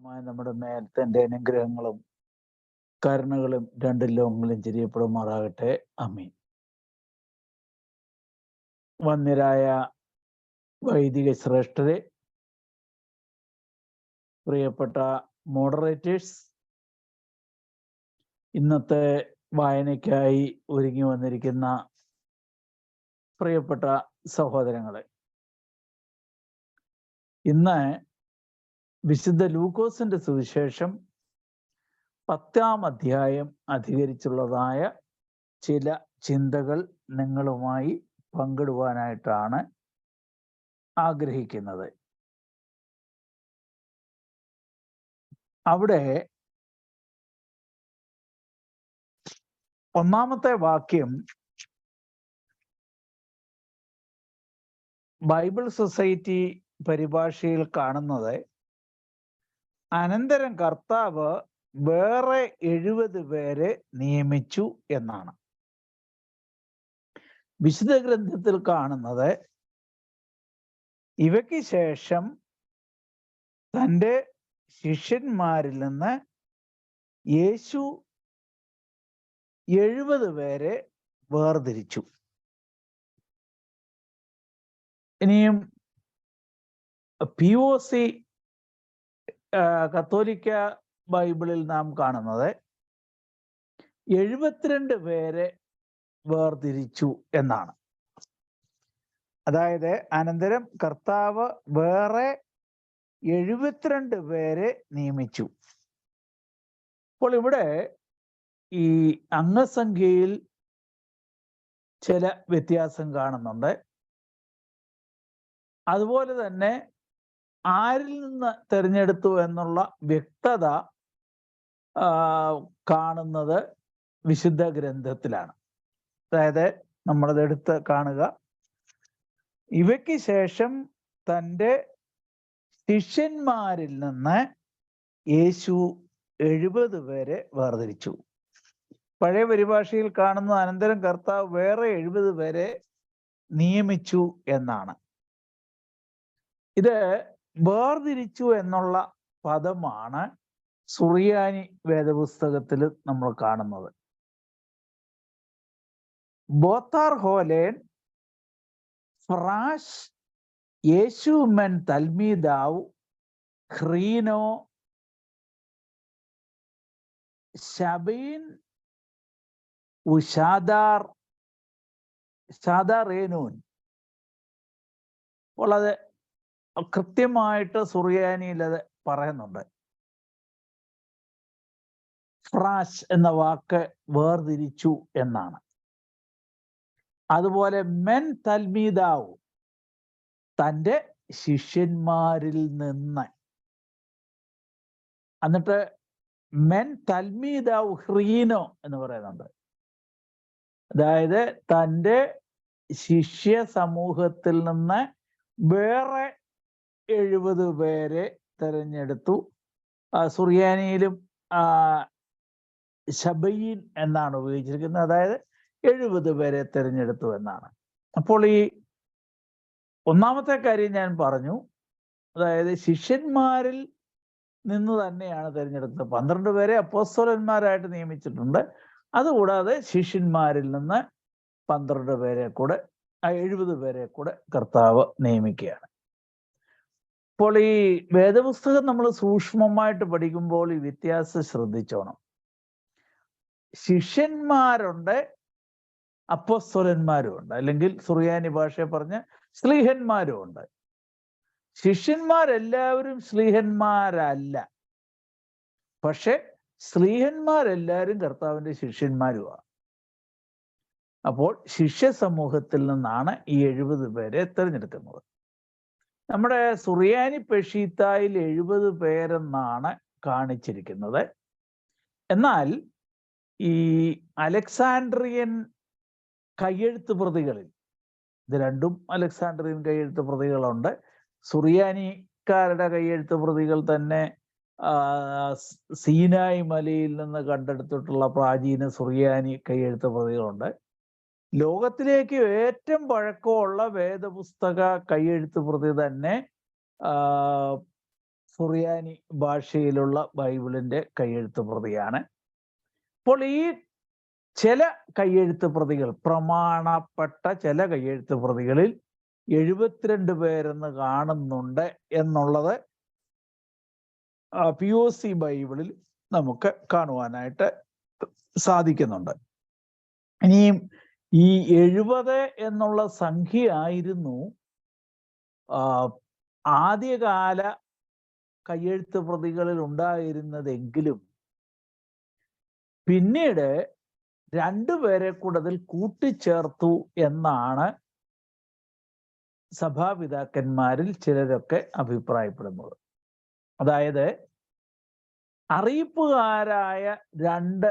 നമ്മുടെ മേൽ തന്റെ അനുഗ്രഹങ്ങളും കരുണകളും രണ്ട് ലോകങ്ങളും ചെറിയപ്പെടുമാറാകട്ടെ അമീൻ വന്യരായ വൈദിക ശ്രേഷ്ഠരെ പ്രിയപ്പെട്ട മോഡറേറ്റേഴ്സ് ഇന്നത്തെ വായനയ്ക്കായി ഒരുങ്ങി വന്നിരിക്കുന്ന പ്രിയപ്പെട്ട സഹോദരങ്ങളെ ഇന്ന് വിശുദ്ധ ലൂക്കോസിന്റെ സുവിശേഷം പത്താം അധ്യായം അധികരിച്ചുള്ളതായ ചില ചിന്തകൾ നിങ്ങളുമായി പങ്കിടുവാനായിട്ടാണ് ആഗ്രഹിക്കുന്നത്. അവിടെ ഒന്നാമത്തെ വാക്യം ബൈബിൾ സൊസൈറ്റി പരിഭാഷയിൽ കാണുന്നത് അനന്തരം കർത്താവ് വേറെ എഴുപത് പേരെ നിയമിച്ചു എന്നാണ്. വിശുദ്ധ ഗ്രന്ഥത്തിൽ കാണുന്നത് ഇവയ്ക്ക് ശേഷം തന്റെ ശിഷ്യന്മാരിൽ നിന്ന് യേശു എഴുപത് പേരെ വേർതിരിച്ചു. ഇനിയും പി ഒ സി കത്തോലിക്ക ബൈബിളിൽ നാം കാണുന്നത് എഴുപത്തിരണ്ട് പേരെ വേർതിരിച്ചു എന്നാണ്. അതായത് അനന്തരം കർത്താവ് വേറെ എഴുപത്തിരണ്ട് പേരെ നിയമിച്ചു. അപ്പോൾ ഇവിടെ ഈ അംഗസംഖ്യയിൽ ചില വ്യത്യാസം കാണുന്നുണ്ട്. അതുപോലെ തന്നെ ആരിൽ നിന്ന് തിരഞ്ഞെടുത്തു എന്നുള്ള വ്യക്തത കാണുന്നത് വിശുദ്ധ ഗ്രന്ഥത്തിലാണ്. അതായത് നമ്മളത് എടുത്ത് കാണുക. ഇവയ്ക്ക് ശേഷം തന്റെ ശിഷ്യന്മാരിൽ നിന്ന് യേശു എഴുപത് പേരെ വേർതിരിച്ചു. പഴയ പരിഭാഷയിൽ കാണുന്ന അനന്തരം കർത്താവ് വേറെ എഴുപത് പേരെ നിയമിച്ചു എന്നാണ്. ഇത് വേർതിരിച്ചു എന്നുള്ള പദമാണ് സുറിയാനി വേദപുസ്തകത്തിൽ നമ്മൾ കാണുന്നത്. ബോത്താർ ഹോലേൻ ഫ്രാഷ് യേശുമൻ തൽമീദാവ് ഹ്രീനോ ഷബീൻ ഉഷാദാർ ഷാദാറേനൂൻ അപ്പോൾ അത് കൃത്യമായിട്ട് സുറിയാനിയിൽ പറയുന്നുണ്ട്. ഫ്രാഷ് എന്ന വാക്ക് വേർതിരിച്ചു എന്നാണ്. അതുപോലെ മെൻ തൽമീദാവു തന്റെ ശിഷ്യന്മാരിൽ നിന്ന്. എന്നിട്ട് മെൻ തൽമീദാവു ഹ്രീനോ എന്ന് പറയുന്നുണ്ട്. അതായത് തന്റെ ശിഷ്യ സമൂഹത്തിൽ നിന്ന് വേറെ എഴുപത് പേരെ തെരഞ്ഞെടുത്തു. സുറിയാനിയിലും ഷബയിൻ എന്നാണ് ഉപയോഗിച്ചിരിക്കുന്നത്. അതായത് എഴുപത് പേരെ തിരഞ്ഞെടുത്തു എന്നാണ്. അപ്പോൾ ഈ ഒന്നാമത്തെ കാര്യം ഞാൻ പറഞ്ഞു. അതായത് ശിഷ്യന്മാരിൽ നിന്ന് തന്നെയാണ് തിരഞ്ഞെടുത്തത്. പന്ത്രണ്ട് പേരെ അപ്പോസ്തോലന്മാരായിട്ട് നിയമിച്ചിട്ടുണ്ട്. അതുകൂടാതെ ശിഷ്യന്മാരിൽ നിന്ന് പന്ത്രണ്ട് പേരെ കൂടെ എഴുപത് പേരെ കൂടെ കർത്താവ് നിയമിക്കുകയാണ്. അപ്പോൾ ഈ വേദപുസ്തകം നമ്മൾ സൂക്ഷ്മമായിട്ട് പഠിക്കുമ്പോൾ ഈ വ്യത്യാസം ശ്രദ്ധിച്ചോണം. ശിഷ്യന്മാരുണ്ട് അപ്പസ്വലന്മാരും ഉണ്ട്. അല്ലെങ്കിൽ സുറിയാനി ഭാഷയെ പറഞ്ഞ് സ്ലീഹന്മാരും ഉണ്ട്. ശിഷ്യന്മാരെല്ലാവരും സ്ലീഹന്മാരല്ല. പക്ഷെ സ്ത്രീഹന്മാരെല്ലാവരും കർത്താവിന്റെ ശിഷ്യന്മാരുമാണ്. അപ്പോൾ ശിഷ്യ സമൂഹത്തിൽ നിന്നാണ് ഈ എഴുപത് പേരെ തിരഞ്ഞെടുക്കുന്നത്. നമ്മുടെ സുറിയാനി പെഷീത്തായിൽ എഴുപത് പേരെന്നാണ് കാണിച്ചിരിക്കുന്നത്. എന്നാൽ ഈ അലക്സാൻഡ്രിയൻ കയ്യെഴുത്ത് പ്രതികളിൽ ഇത് രണ്ടും അലക്സാൻഡ്രിയൻ കയ്യെഴുത്ത് പ്രതികളുണ്ട് സുറിയാനിക്കാരുടെ കയ്യെഴുത്ത് പ്രതികൾ തന്നെ സീനായ് മലയിൽ നിന്ന് കണ്ടെടുത്തിട്ടുള്ള പ്രാചീന സുറിയാനി കയ്യെഴുത്ത് പ്രതികളുണ്ട് ലോകത്തിലേക്ക് ഏറ്റവും പഴക്കമുള്ള വേദപുസ്തക കയ്യെഴുത്ത് പ്രതി തന്നെ സുറിയാനി ഭാഷയിലുള്ള ബൈബിളിന്റെ കയ്യെഴുത്ത് പ്രതിയാണ്. അപ്പോൾ ഈ ചില കയ്യെഴുത്ത് പ്രതികൾ പ്രമാണപ്പെട്ട ചില കയ്യെഴുത്ത് പ്രതികളിൽ എഴുപത്തിരണ്ട് പേരെന്ന് കാണുന്നുണ്ട് എന്നുള്ളത് പി ഒ സി ബൈബിളിൽ നമുക്ക് കാണുവാനായിട്ട് സാധിക്കുന്നുണ്ട്. ഇനിയും ഈ എഴുപത് എന്നുള്ള സംഖ്യ ആയിരുന്നു ആദ്യകാല കയ്യെഴുത്ത് പ്രതികളിൽ ഉണ്ടായിരുന്നതെങ്കിലും പിന്നീട് രണ്ടുപേരെ കൂടെ അതിൽ കൂട്ടിച്ചേർത്തു എന്നാണ് സഭാപിതാക്കന്മാരിൽ ചിലരൊക്കെ അഭിപ്രായപ്പെടുന്നത്. അതായത് അറിയിപ്പുകാരായ രണ്ട്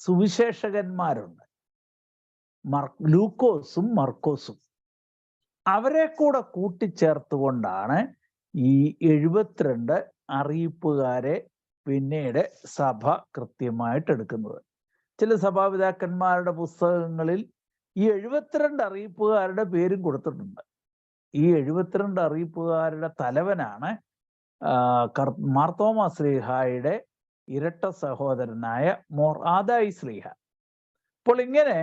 സുവിശേഷകന്മാരുണ്ട്. ലൂക്കോസും മർക്കോസും. അവരെ കൂടെ കൂട്ടിച്ചേർത്തുകൊണ്ടാണ് ഈ എഴുപത്തിരണ്ട് അറിയിപ്പുകാരെ പിന്നീട് സഭ കൃത്യമായിട്ട് എടുക്കുന്നത്. ചില സഭാപിതാക്കന്മാരുടെ പുസ്തകങ്ങളിൽ ഈ എഴുപത്തിരണ്ട് അറിയിപ്പുകാരുടെ പേരും കൊടുത്തിട്ടുണ്ട്. ഈ എഴുപത്തിരണ്ട് അറിയിപ്പുകാരുടെ തലവനാണ് മാർത്തോമ ശ്രീഹായുടെ ഇരട്ട സഹോദരനായ മോർ ആദായി ശ്രീഹ. അപ്പോൾ ഇങ്ങനെ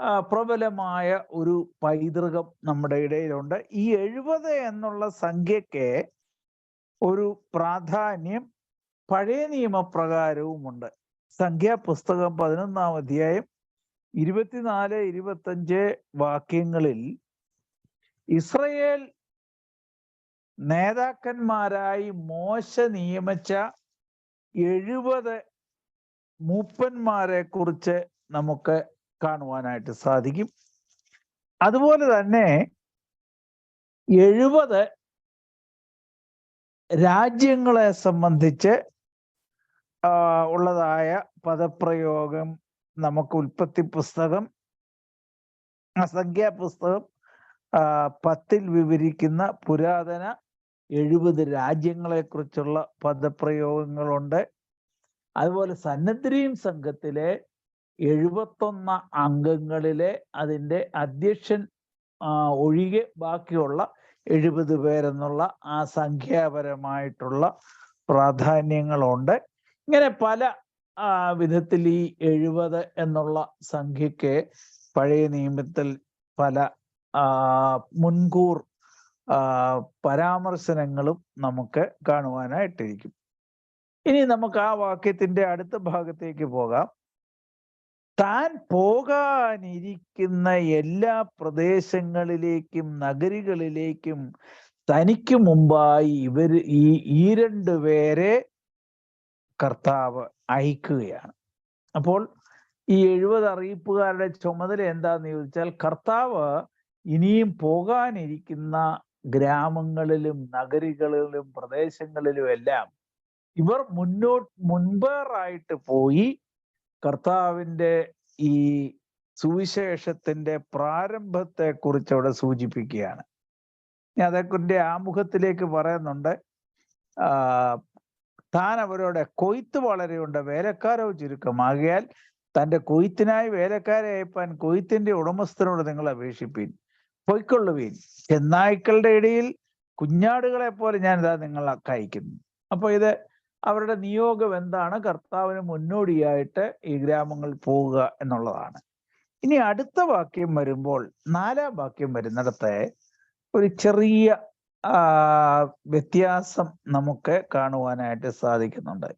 പ്രബലമായ ഒരു പൈതൃകം നമ്മുടെ ഇടയിലുണ്ട്. ഈ എഴുപത് എന്നുള്ള സംഖ്യക്ക് ഒരു പ്രാധാന്യം പഴയ നിയമപ്രകാരവുമുണ്ട്. സംഖ്യാപുസ്തകം പതിനൊന്നാം അധ്യായം ഇരുപത്തിനാല് ഇരുപത്തഞ്ച് വാക്യങ്ങളിൽ ഇസ്രയേൽ നേതാക്കന്മാരായി മോശ നിയമിച്ച എഴുപത് മൂപ്പന്മാരെ കുറിച്ച് നമുക്ക് കാണുവാനായിട്ട് സാധിക്കും. അതുപോലെ തന്നെ എഴുപത് രാജ്യങ്ങളെ സംബന്ധിച്ച് ഉള്ളതായ പദപ്രയോഗം നമുക്ക് ഉൽപ്പത്തി പുസ്തകം അസംഖ്യാ പുസ്തകം പത്തിൽ വിവരിക്കുന്ന പുരാതന എഴുപത് രാജ്യങ്ങളെ കുറിച്ചുള്ള പദപ്രയോഗങ്ങളുണ്ട്. അതുപോലെ സന്നദ്രീം സംഘത്തിലെ എഴുപത്തൊന്ന് അംഗങ്ങളിലെ അതിന്റെ അധ്യക്ഷൻ ഒഴികെ ബാക്കിയുള്ള എഴുപത് പേരെന്നുള്ള ആ സംഖ്യാപരമായിട്ടുള്ള പ്രാധാന്യങ്ങളുണ്ട്. ഇങ്ങനെ പല വിധത്തിൽ ഈ എഴുപത് എന്നുള്ള സംഖ്യക്ക് പഴയ നിയമത്തിൽ പല മുൻകൂർ പരാമർശനങ്ങളും നമുക്ക് കാണുവാനായിട്ടിരിക്കും. ഇനി നമുക്ക് ആ വാക്യത്തിന്റെ അടുത്ത ഭാഗത്തേക്ക് പോകാം. താൻ പോകാനിരിക്കുന്ന എല്ലാ പ്രദേശങ്ങളിലേക്കും നഗരികളിലേക്കും തനിക്ക് മുമ്പായി ഇവർ ഈ ഈ രണ്ടു പേരെ കർത്താവ് അയക്കുകയാണ്. അപ്പോൾ ഈ എഴുപത് അറിയിപ്പുകാരുടെ ചുമതല എന്താന്ന് ചോദിച്ചാൽ കർത്താവ് ഇനിയും പോകാനിരിക്കുന്ന ഗ്രാമങ്ങളിലും നഗരികളിലും പ്രദേശങ്ങളിലും എല്ലാം ഇവർ മുന്നോട്ട് മുൻപേറായിട്ട് പോയി കർത്താവിന്റെ ഈ സുവിശേഷത്തിന്റെ പ്രാരംഭത്തെക്കുറിച്ച് അവിടെ സൂചിപ്പിക്കുകയാണ്. ഞാൻ അതേക്കുറിന്റെ ആമുഖത്തിലേക്ക് പറയുന്നുണ്ട്. താൻ അവരോട് കൊയ്ത്ത് വളരെയുണ്ട് വേലക്കാരോ ചുരുക്കമാകിയാൽ തന്റെ കൊയ്ത്തിനായി വേലക്കാരെ അയപ്പാൻ കൊയ്ത്തിന്റെ ഉടമസ്ഥനോട് നിങ്ങൾ അപേക്ഷിപ്പീൻ. പൊയ്ക്കൊള്ളുവീൻ. ചെന്നായ്ക്കളുടെ ഇടയിൽ കുഞ്ഞാടുകളെ പോലെ ഞാൻ ഇതാ നിങ്ങളെ അയക്കുന്നു. അപ്പൊ ഇത് അവരുടെ നിയോഗം എന്താണ്? കർത്താവിന് മുന്നോടിയായിട്ട് ഈ ഗ്രാമങ്ങൾ പോവുക എന്നുള്ളതാണ്. ഇനി അടുത്ത വാക്യം വരുമ്പോൾ നാലാം വാക്യം വരുന്നിടത്ത് ഒരു ചെറിയ വ്യത്യാസം നമുക്ക് കാണുവാനായിട്ട് സാധിക്കുന്നുണ്ട്.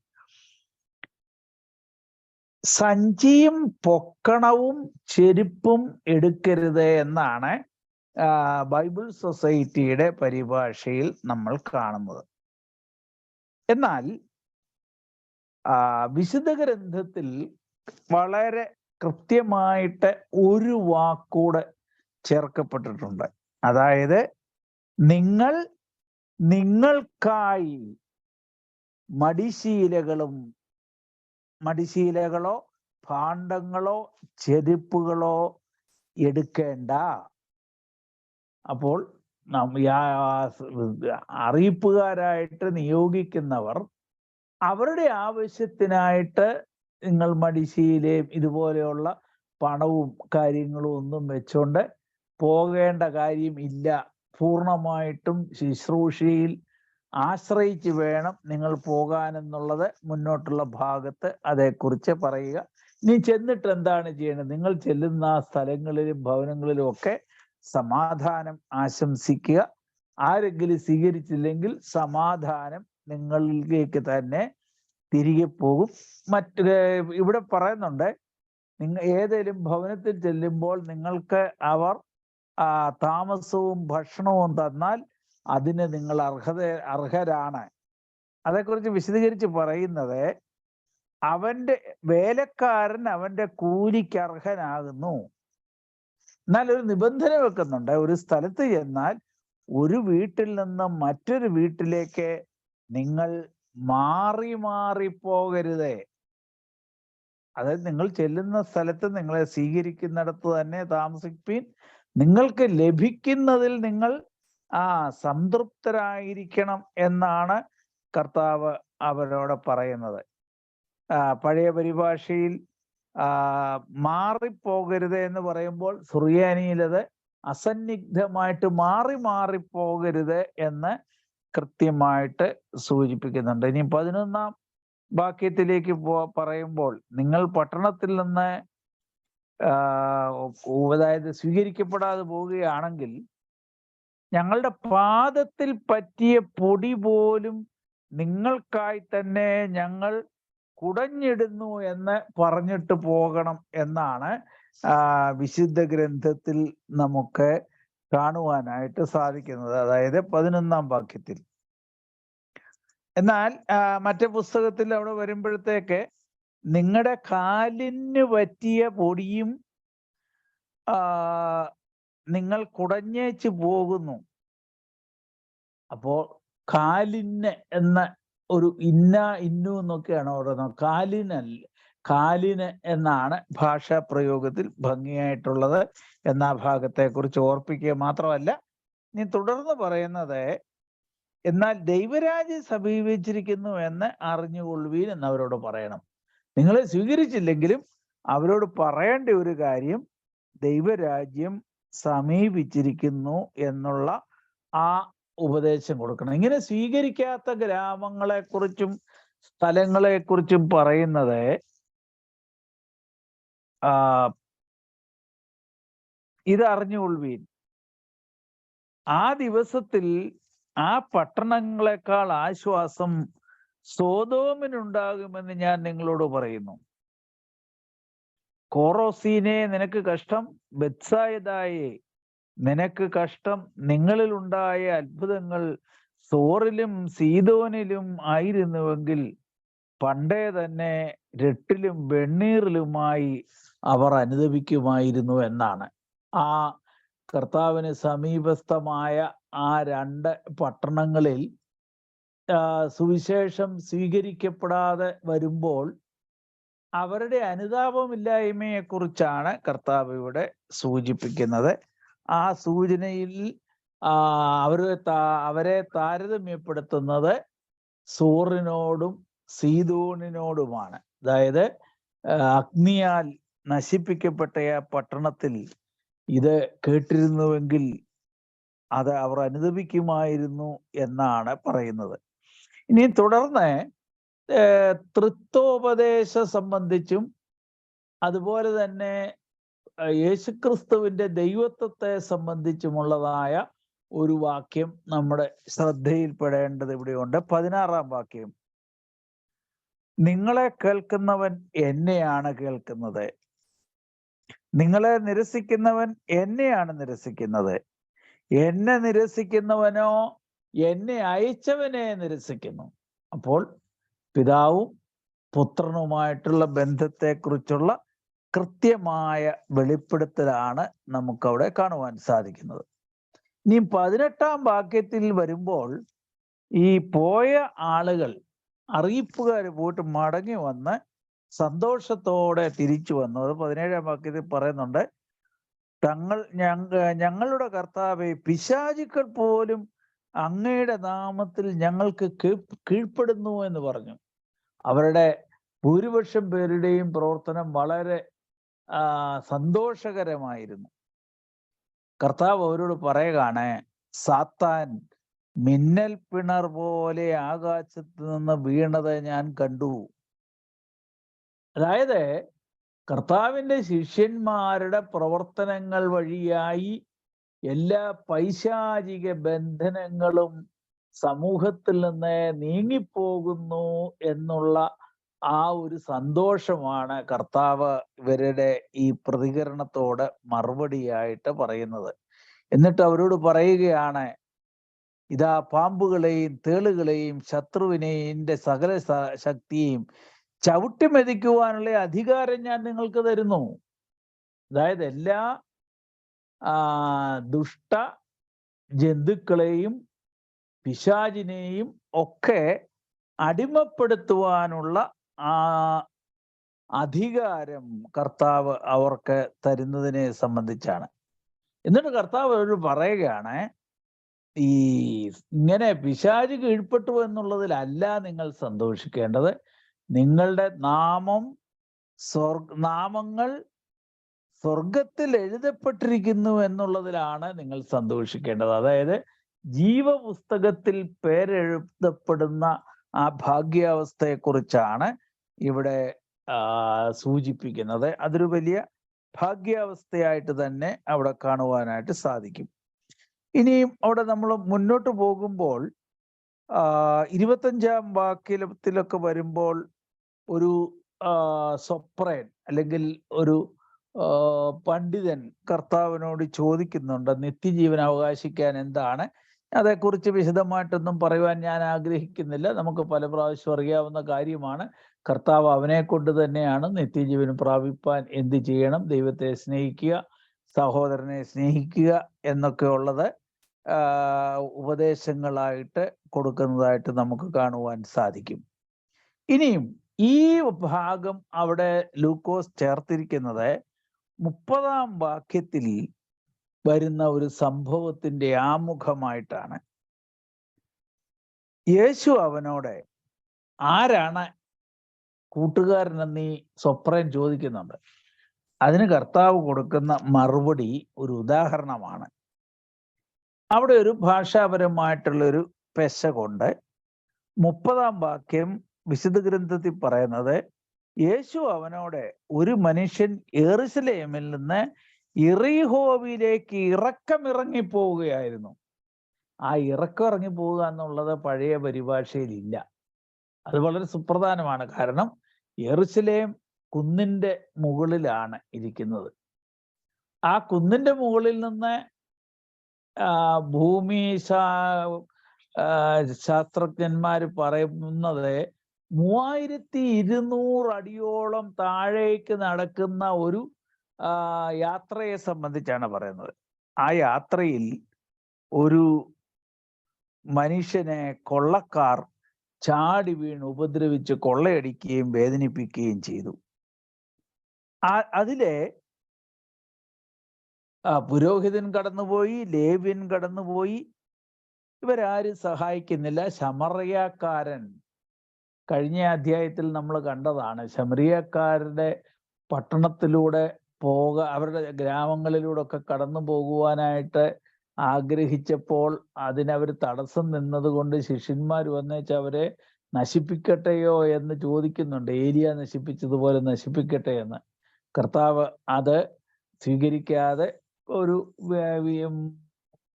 സഞ്ചിയും പൊക്കണവും ചെരുപ്പും എടുക്കരുത് എന്നാണ് ബൈബിൾ സൊസൈറ്റിയുടെ പരിഭാഷയിൽ നമ്മൾ കാണുന്നത്. എന്നാൽ വിശുദ്ധ ഗ്രന്ഥത്തിൽ വളരെ കൃത്യമായിട്ട് ഒരു വാക്കൂടെ ചേർക്കപ്പെട്ടിട്ടുണ്ട്. അതായത് നിങ്ങൾ നിങ്ങൾക്കായി മടിശീലകളും മടിശീലകളോ ഭാണ്ഡങ്ങളോ ചെരുപ്പുകളോ എടുക്കേണ്ട. അപ്പോൾ അറിയിപ്പുകാരായിട്ട് നിയോഗിക്കുന്നവർ അവരുടെ ആവശ്യത്തിനായിട്ട് നിങ്ങൾ മടിശീലയും ഇതുപോലെയുള്ള പണവും കാര്യങ്ങളും ഒന്നും വെച്ചുകൊണ്ട് പോകേണ്ട കാര്യം ഇല്ല. പൂർണമായിട്ടും ശുശ്രൂഷയിൽ ആശ്രയിച്ച് വേണം നിങ്ങൾ പോകാനെന്നുള്ളത് മുന്നോട്ടുള്ള ഭാഗത്ത് അതേക്കുറിച്ച് പറയുക. നീ ചെന്നിട്ട് എന്താണ് ചെയ്യേണ്ടത്? നിങ്ങൾ ചെല്ലുന്ന സ്ഥലങ്ങളിലും ഭവനങ്ങളിലും ഒക്കെ സമാധാനം ആശംസിക്കുക. ആരെങ്കിലും സ്വീകരിച്ചില്ലെങ്കിൽ സമാധാനം നിങ്ങളിലേക്ക് തന്നെ തിരികെ പോകും. മറ്റു ഇവിടെ പറയുന്നുണ്ട് നിങ്ങൾ ഏതെങ്കിലും ഭവനത്തിൽ ചെല്ലുമ്പോൾ നിങ്ങൾക്ക് അവർ താമസവും ഭക്ഷണവും തന്നാൽ അതിന് നിങ്ങൾ അർഹത അർഹരാണ്. അതേക്കുറിച്ച് വിശദീകരിച്ച് പറയുന്നത് അവന്റെ വേലക്കാരൻ അവന്റെ കൂലിക്ക് അർഹനാകുന്നു. എന്നാൽ ഒരു നിബന്ധന വെക്കുന്നുണ്ട് ഒരു സ്ഥലത്ത് ചെന്നാൽ ഒരു വീട്ടിൽ നിന്ന് മറ്റൊരു വീട്ടിലേക്ക് നിങ്ങൾ മാറി മാറി പോകരുതേ. അതായത് നിങ്ങൾ ചെല്ലുന്ന സ്ഥലത്ത് നിങ്ങളെ സ്വീകരിക്കുന്നിടത്ത് തന്നെ താമസിപ്പീൻ. നിങ്ങൾക്ക് ലഭിക്കുന്നതിൽ നിങ്ങൾ ആ സംതൃപ്തരായിരിക്കണം എന്നാണ് കർത്താവ് അവരോട് പറയുന്നത്. പഴയ പരിഭാഷയിൽ മാറിപ്പോകരുത് എന്ന് പറയുമ്പോൾ സുറിയാനിയിലത് അസന്നിഗ്ധമായിട്ട് മാറി മാറിപ്പോകരുത് എന്ന് കൃത്യമായിട്ട് സൂചിപ്പിക്കുന്നുണ്ട്. ഇനി പതിനൊന്നാം വാക്യത്തിലേക്ക് പോ പറയുമ്പോൾ നിങ്ങൾ പട്ടണത്തിൽ നിന്ന് അതായത് സ്വീകരിക്കപ്പെടാതെ പോവുകയാണെങ്കിൽ ഞങ്ങളുടെ പാദത്തിൽ പറ്റിയ പൊടി പോലും നിങ്ങൾക്കായി തന്നെ ഞങ്ങൾ കുടഞ്ഞിടുന്നു എന്ന് പറഞ്ഞിട്ട് പോകണം എന്നാണ് വിശുദ്ധ ഗ്രന്ഥത്തിൽ നമുക്ക് കാണുവാനായിട്ട് സാധിക്കുന്നത്. അതായത് പതിനൊന്നാം വാക്യത്തിൽ. എന്നാൽ മറ്റേ പുസ്തകത്തിൽ അവിടെ വരുമ്പോഴത്തേക്ക് നിങ്ങളുടെ കാലിന് പറ്റിയ പൊടിയും നിങ്ങൾ കുടഞ്ഞേച്ച് പോകുന്നു. അപ്പോൾ കാലിന് എന്ന ഒരു ഇന്ന ഇന്നു എന്നൊക്കെയാണ് അവിടെ കാലിനല്ല കാലിന് എന്നാണ് ഭാഷാ പ്രയോഗത്തിൽ ഭംഗിയായിട്ടുള്ളത് എന്ന ഭാഗത്തെ കുറിച്ച് ഓർപ്പിക്കുക മാത്രമല്ല ഇനി തുടർന്ന് പറയുന്നത് എന്നാൽ ദൈവരാജ്യം സമീപിച്ചിരിക്കുന്നു എന്ന് അറിഞ്ഞുകൊള്ളുവീൻ എന്ന് അവരോട് പറയണം. നിങ്ങൾ സ്വീകരിച്ചില്ലെങ്കിലും അവരോട് പറയേണ്ട ഒരു കാര്യം ദൈവരാജ്യം സമീപിച്ചിരിക്കുന്നു എന്നുള്ള ആ ഉപദേശം കൊടുക്കണം. ഇങ്ങനെ സ്വീകരിക്കാത്ത ഗ്രാമങ്ങളെ കുറിച്ചും സ്ഥലങ്ങളെ കുറിച്ചും പറയുന്നത് ഇത് അറിഞ്ഞുകൊള്ളുവീൻ ആ ദിവസത്തിൽ ആ പട്ടണങ്ങളെക്കാൾ ആശ്വാസം സോതോമിനുണ്ടാകുമെന്ന് ഞാൻ നിങ്ങളോട് പറയുന്നു. കോറോസീനെ നിനക്ക് കഷ്ടം ബെത്സായതായെ നിനക്ക് കഷ്ടം നിങ്ങളിൽ ഉണ്ടായ അത്ഭുതങ്ങൾ സോറിലും സീതോനിലും ആയിരുന്നുവെങ്കിൽ പണ്ടേ തന്നെ രട്ടിലും വെണ്ണീറിലുമായി അവർ അനുദപിക്കുമായിരുന്നു എന്നാണ്. ആ കർത്താവിന് സമീപസ്ഥമായ ആ രണ്ട് പട്ടണങ്ങളിൽ സുവിശേഷം സ്വീകരിക്കപ്പെടാതെ വരുമ്പോൾ അവരുടെ അനുതാപമില്ലായ്മയെ കുറിച്ചാണ് കർത്താവ് ഇവിടെ സൂചിപ്പിക്കുന്നത്. ആ സൂചനയിൽ അവരെ അവരെ താരതമ്യപ്പെടുത്തുന്നത് സൂറിനോടും സീതോണിനോടുമാണ് അതായത് അഗ്നിയാൽ നശിപ്പിക്കപ്പെട്ട ആ പട്ടണത്തിൽ ഇത് കേട്ടിരുന്നുവെങ്കിൽ അത് അവർ അനുദപിക്കുമായിരുന്നു എന്നാണ് പറയുന്നത്. ഇനി തുടർന്ന് തൃത്വോപദേശ സംബന്ധിച്ചും അതുപോലെ തന്നെ യേശുക്രിസ്തുവിന്റെ ദൈവത്വത്തെ സംബന്ധിച്ചുമുള്ളതായ ഒരു വാക്യം നമ്മുടെ ശ്രദ്ധയിൽപ്പെടേണ്ടത് ഇവിടെയുണ്ട്. പതിനാറാം വാക്യം. നിങ്ങളെ കേൾക്കുന്നവൻ എന്നെയാണ് കേൾക്കുന്നത്. നിങ്ങളെ നിരസിക്കുന്നവൻ എന്നെയാണ് നിരസിക്കുന്നത്. എന്നെ നിരസിക്കുന്നവനോ എന്നെ അയച്ചവനെ നിരസിക്കുന്നു. അപ്പോൾ പിതാവും പുത്രനുമായിട്ടുള്ള ബന്ധത്തെക്കുറിച്ചുള്ള കൃത്യമായ വെളിപ്പെടുത്തലാണ് നമുക്കവിടെ കാണുവാൻ സാധിക്കുന്നത്. ഇനി പതിനെട്ടാം വാക്യത്തിൽ വരുമ്പോൾ ഈ പോയ ആളുകൾ അറിയിപ്പുകാർ പോയിട്ട് മടങ്ങി വന്ന് സന്തോഷത്തോടെ തിരിച്ചു വന്നു. അത് പതിനേഴാം വാക്യത്തിൽ പറയുന്നുണ്ട്. തങ്ങൾ ഞങ്ങ ഞങ്ങളുടെ കർത്താവെ പിശാചുക്കൾ പോലും അങ്ങയുടെ നാമത്തിൽ ഞങ്ങൾക്ക് കീഴ്പ്പെടുന്നു എന്ന് പറഞ്ഞു. അവരുടെ ഭൂരിപക്ഷം പേരുടെയും പ്രവർത്തനം വളരെ സന്തോഷകരമായിരുന്നു. കർത്താവ് അവരോട് പറയുകയാണ് സാത്താൻ മിന്നൽ പിണർ പോലെ ആകാശത്ത് നിന്ന് വീണത് ഞാൻ കണ്ടു. അതായത് കർത്താവിന്റെ ശിഷ്യന്മാരുടെ പ്രവർത്തനങ്ങൾ വഴിയായി എല്ലാ പൈശാചിക ബന്ധനങ്ങളും സമൂഹത്തിൽ നിന്ന് നീങ്ങിപ്പോകുന്നു എന്നുള്ള ആ ഒരു സന്തോഷമാണ് കർത്താവ് ഇവരുടെ ഈ പ്രതികരണത്തോട് മറുപടിയായിട്ട് പറയുന്നത്. എന്നിട്ട് അവരോട് പറയുകയാണ് ഇതാ പാമ്പുകളെയും തേളുകളെയും ശത്രുവിനെയും സകല ശക്തിയെയും ചവിട്ടി മെതിക്കുവാനുള്ള അധികാരം ഞാൻ നിങ്ങൾക്ക് തരുന്നു. അതായത് എല്ലാ ദുഷ്ട ജന്തുക്കളെയും പിശാചിനെയും ഒക്കെ അടിമപ്പെടുത്തുവാനുള്ള ആ അധികാരം കർത്താവ് അവർക്ക് തരുന്നതിനെ സംബന്ധിച്ചാണ്. എന്നിട്ട് കർത്താവ് ഒരു പറയുകയാണ് ഈ ഇങ്ങനെ പിശാച് കീഴ്പ്പെട്ടു എന്നുള്ളതിലല്ല നിങ്ങൾ സന്തോഷിക്കേണ്ടത്. നിങ്ങളുടെ നാമം സ്വർ നാമങ്ങൾ സ്വർഗത്തിൽ എഴുതപ്പെട്ടിരിക്കുന്നു എന്നുള്ളതിലാണ് നിങ്ങൾ സന്തോഷിക്കേണ്ടത്. അതായത് ജീവപുസ്തകത്തിൽ പേരെഴുതപ്പെടുന്ന ആ ഭാഗ്യാവസ്ഥയെക്കുറിച്ചാണ് ഇവിടെ സൂചിപ്പിക്കുന്നത്. അതൊരു വലിയ ഭാഗ്യാവസ്ഥയായിട്ട് തന്നെ അവിടെ കാണുവാനായിട്ട് സാധിക്കും. ഇനിയും അവിടെ നമ്മൾ മുന്നോട്ട് പോകുമ്പോൾ ഇരുപത്തഞ്ചാം വാക്യത്തിലൊക്കെ വരുമ്പോൾ ഒരു സ്വപ്രയൻ അല്ലെങ്കിൽ ഒരു പണ്ഡിതൻ കർത്താവിനോട് ചോദിക്കുന്നുണ്ട് നിത്യജീവൻ അവകാശിക്കാൻ എന്താണ്? അതേക്കുറിച്ച് വിശദമായിട്ടൊന്നും പറയുവാൻ ഞാൻ ആഗ്രഹിക്കുന്നില്ല. നമുക്ക് പല പ്രാവശ്യം അറിയാവുന്ന കാര്യമാണ്. കർത്താവ് അവനെ കൊണ്ട് തന്നെയാണ് നിത്യജീവൻ പ്രാപിപ്പാൻ എന്ത് ചെയ്യണം? ദൈവത്തെ സ്നേഹിക്കുക സഹോദരനെ സ്നേഹിക്കുക എന്നൊക്കെ ഉള്ളത് ഉപദേശങ്ങളായിട്ട് കൊടുക്കുന്നതായിട്ട് നമുക്ക് കാണുവാൻ സാധിക്കും. ഇനിയും ഈ ഭാഗം അവിടെ ലൂക്കോസ് ചേർത്തിരിക്കുന്നത് മുപ്പതാം വാക്യത്തിൽ വരുന്ന ഒരു സംഭവത്തിന്റെ ആമുഖമായിട്ടാണ്. യേശു അവനോട് ആരാണ് കൂട്ടുകാരനെന്ന് നീ സ്വപ്രയം ചോദിക്കുന്നുണ്ട്. അതിന് കർത്താവ് കൊടുക്കുന്ന മറുപടി ഒരു ഉദാഹരണമാണ്. അവിടെ ഒരു ഭാഷാപരമായിട്ടുള്ളൊരു പെശ കൊണ്ട് മുപ്പതാം വാക്യം വിശുദ്ധ ഗ്രന്ഥത്തിൽ പറയുന്നത് യേശു അവനോട് ഒരു മനുഷ്യൻ എറിസലേമിൽ നിന്ന് ഇറിഹോവിലേക്ക് ഇറക്കമിറങ്ങി പോവുകയായിരുന്നു ആ ഇറക്കം ഇറങ്ങി പോവുക എന്നുള്ളത് പഴയ പരിഭാഷയിലില്ല അത് വളരെ സുപ്രധാനമാണ്. കാരണം എറിസലേം കുന്നിന്റെ മുകളിലാണ് ഇരിക്കുന്നത്. ആ കുന്നിന്റെ മുകളിൽ നിന്ന് ഭൂമി ശാസ്ത്രജ്ഞന്മാർ പറയുന്നത് മൂവായിരത്തി ഇരുന്നൂറ് അടിയോളം താഴേക്ക് നടക്കുന്ന ഒരു യാത്രയെ സംബന്ധിച്ചാണ് പറയുന്നത്. ആ യാത്രയിൽ ഒരു മനുഷ്യനെ കൊള്ളക്കാർ ചാടി വീണ് ഉപദ്രവിച്ച് കൊള്ളയടിക്കുകയും വേദനിപ്പിക്കുകയും ചെയ്തു. അതിലെ പുരോഹിതൻ കടന്നുപോയി ലേവ്യൻ കടന്നുപോയി. ഇവരാരും സഹായിക്കുന്നില്ല. ശമറിയാക്കാരൻ കഴിഞ്ഞ അധ്യായത്തിൽ നമ്മൾ കണ്ടതാണ് ശമരിയക്കാരുടെ പട്ടണത്തിലൂടെ പോക അവരുടെ ഗ്രാമങ്ങളിലൂടെ ഒക്കെ കടന്നു പോകുവാനായിട്ട് ആഗ്രഹിച്ചപ്പോൾ അതിനവർ തടസ്സം നിന്നതുകൊണ്ട് ശിഷ്യന്മാർ വന്നേച്ച് അവരെ നശിപ്പിക്കട്ടെയോ എന്ന് ചോദിക്കുന്നുണ്ട്. ഏരിയ നശിപ്പിച്ചതുപോലെ നശിപ്പിക്കട്ടെ എന്ന്. കർത്താവ് അത് സ്വീകരിക്കാതെ ഒരു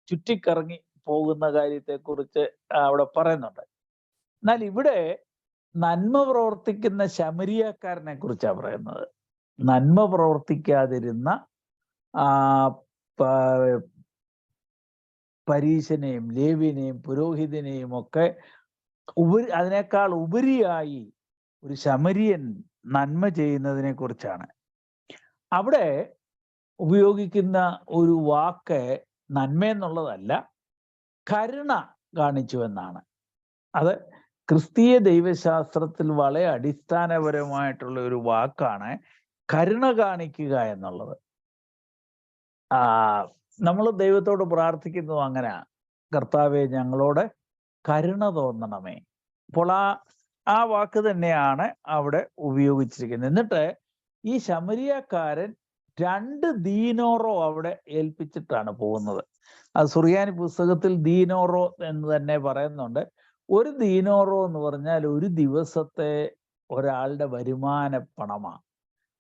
ചുറ്റിക്കറങ്ങി പോകുന്ന കാര്യത്തെക്കുറിച്ച് അവിടെ പറയുന്നുണ്ട്. എന്നാൽ ഇവിടെ നന്മ പ്രവർത്തിക്കുന്ന ശമരിയക്കാരനെ കുറിച്ചാണ് പറയുന്നത്. നന്മ പ്രവർത്തിക്കാതിരുന്ന പരീശനെയും ലേവിനെയും പുരോഹിതനെയും ഒക്കെ ഉപരി അതിനേക്കാൾ ഉപരിയായി ഒരു ശമരിയൻ നന്മ ചെയ്യുന്നതിനെ കുറിച്ചാണ്. അവിടെ ഉപയോഗിക്കുന്ന ഒരു വാക്ക് നന്മ എന്നുള്ളതല്ല കരുണ കാണിച്ചു എന്നാണ് അത് ക്രിസ്തീയ ദൈവശാസ്ത്രത്തിൽ വളരെ അടിസ്ഥാനപരമായിട്ടുള്ള ഒരു വാക്കാണ് കരുണ കാണിക്കുക എന്നുള്ളത്. ആ നമ്മൾ ദൈവത്തോട് പ്രാർത്ഥിക്കുന്നു അങ്ങനെ. കർത്താവെ ഞങ്ങളോട് കരുണ തോന്നണമേ. അപ്പോൾ ആ ആ വാക്ക് തന്നെയാണ് അവിടെ ഉപയോഗിച്ചിരിക്കുന്നത്. എന്നിട്ട് ഈ ശമരിയക്കാരൻ രണ്ട് ദീനോറോ അവിടെ ഏൽപ്പിച്ചിട്ടാണ് പോകുന്നത്. അത് സുറിയാനി പുസ്തകത്തിൽ ദീനോറോ എന്ന് തന്നെ പറയുന്നുണ്ട്. ഒരു ദീനോറോ എന്ന് പറഞ്ഞാൽ ഒരു ദിവസത്തെ ഒരാളുടെ വരുമാന പണമാണ്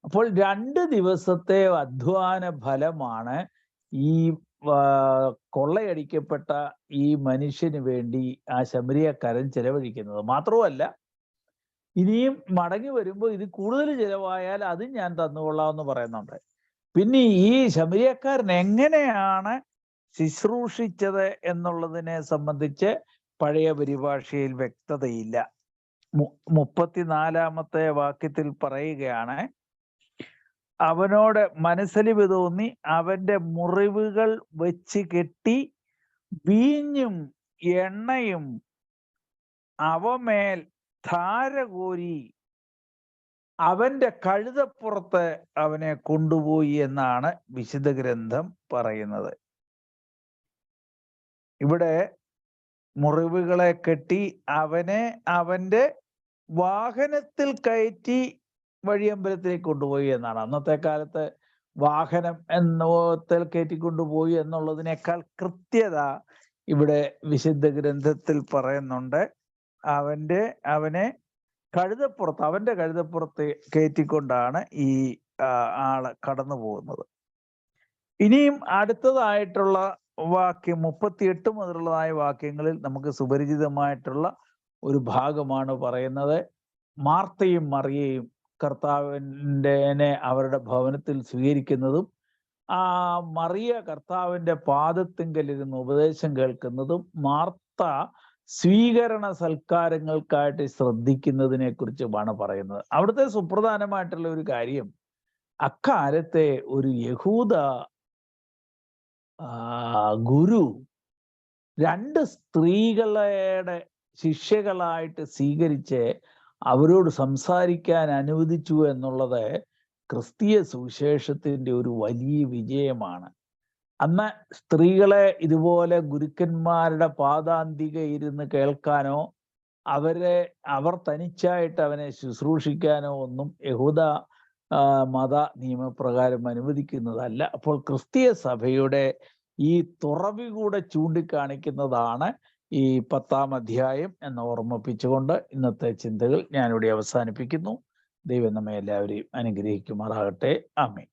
അപ്പോൾ രണ്ട് ദിവസത്തെ അധ്വാന ഫലമാണ് ഈ കൊള്ളയടിക്കപ്പെട്ട ഈ മനുഷ്യന് വേണ്ടി ആ ശബരിയക്കാരൻ ചെലവഴിക്കുന്നത്. മാത്രവുമല്ല ഇനിയും മടങ്ങി വരുമ്പോൾ ഇത് കൂടുതൽ ചിലവായാൽ അത് ഞാൻ തന്നുകൊള്ളാമെന്ന് പറയുന്നുണ്ട്. പിന്നെ ഈ ശബരിയക്കാരൻ എങ്ങനെയാണ് ശുശ്രൂഷിച്ചത് എന്നുള്ളതിനെ സംബന്ധിച്ച് പഴയ പരിഭാഷയിൽ വ്യക്തതയില്ല. മുപ്പത്തിനാലാമത്തെ വാക്യത്തിൽ പറയുകയാണ് അവനോട് മനസ്സലിവ് തോന്നി അവന്റെ മുറിവുകൾ വെച്ച് കെട്ടി വീഞ്ഞും എണ്ണയും അവമേൽ ധാരകോരി അവന്റെ കഴുതപ്പുറത്ത് അവനെ കൊണ്ടുപോയി എന്നാണ് വിശുദ്ധ ഗ്രന്ഥം പറയുന്നത്. ഇവിടെ മുറിവുകളെ കെട്ടി അവനെ അവന്റെ വാഹനത്തിൽ കയറ്റി വഴിയമ്പലത്തിലേക്ക് കൊണ്ടുപോയി എന്നാണ്. അന്നത്തെ കാലത്ത് വാഹനം എന്നത്തിൽ കയറ്റി കൊണ്ടുപോയി എന്നുള്ളതിനേക്കാൾ കൃത്യത ഇവിടെ വിശുദ്ധ ഗ്രന്ഥത്തിൽ പറയുന്നുണ്ട്. അവന്റെ അവനെ കഴുതപ്പുറത്ത് അവന്റെ കഴുതപ്പുറത്ത് കയറ്റിക്കൊണ്ടാണ് ഈ ആൾ കടന്നു പോകുന്നത് ഇനിയും അടുത്തതായിട്ടുള്ള വാക്യം മുപ്പത്തിയെട്ട് മുതലുള്ളതായ വാക്യങ്ങളിൽ നമുക്ക് സുപരിചിതമായിട്ടുള്ള ഒരു ഭാഗമാണ് പറയുന്നത്. മാർത്തയും മറിയയും കർത്താവിന്റെ അവരുടെ ഭവനത്തിൽ സ്വീകരിക്കുന്നതും ആ മറിയ കർത്താവിന്റെ പാദത്തിങ്കലിരുന്ന് ഉപദേശം കേൾക്കുന്നതും മാർത്ത സ്വീകരണ സൽക്കാരങ്ങൾക്കായിട്ട് ശ്രദ്ധിക്കുന്നതിനെ കുറിച്ചുമാണ് പറയുന്നത്. അവിടുത്തെ സുപ്രധാനമായിട്ടുള്ള ഒരു കാര്യം അക്കാലത്തെ ഒരു യഹൂദ ഗുരു രണ്ട് സ്ത്രീകളുടെ ശിഷ്യകളായിട്ട് സ്വീകരിച്ച് അവരോട് സംസാരിക്കാൻ അനുവദിച്ചു എന്നുള്ളത് ക്രിസ്തീയ സുവിശേഷത്തിന്റെ ഒരു വലിയ വിജയമാണ്. അന്ന് സ്ത്രീകളെ ഇതുപോലെ ഗുരുക്കന്മാരുടെ പാദാന്തിക ഇരുന്ന് കേൾക്കാനോ അവരെ അവർ തനിച്ചായിട്ട് അവനെ ശുശ്രൂഷിക്കാനോ ഒന്നും യഹൂദ മത നിയമപ്രകാരം അനുവദിക്കുന്നതല്ല. അപ്പോൾ ക്രിസ്തീയ സഭയുടെ ഈ തുറവി കൂടെ ചൂണ്ടിക്കാണിക്കുന്നതാണ് ഈ പത്താം അധ്യായം എന്ന് ഓർമ്മിപ്പിച്ചുകൊണ്ട് ഇന്നത്തെ ചിന്തകൾ ഞാനിവിടെ അവസാനിപ്പിക്കുന്നു. ദൈവം നമ്മെ എല്ലാവരെയും അനുഗ്രഹിക്കുമാറാകട്ടെ. ആമേ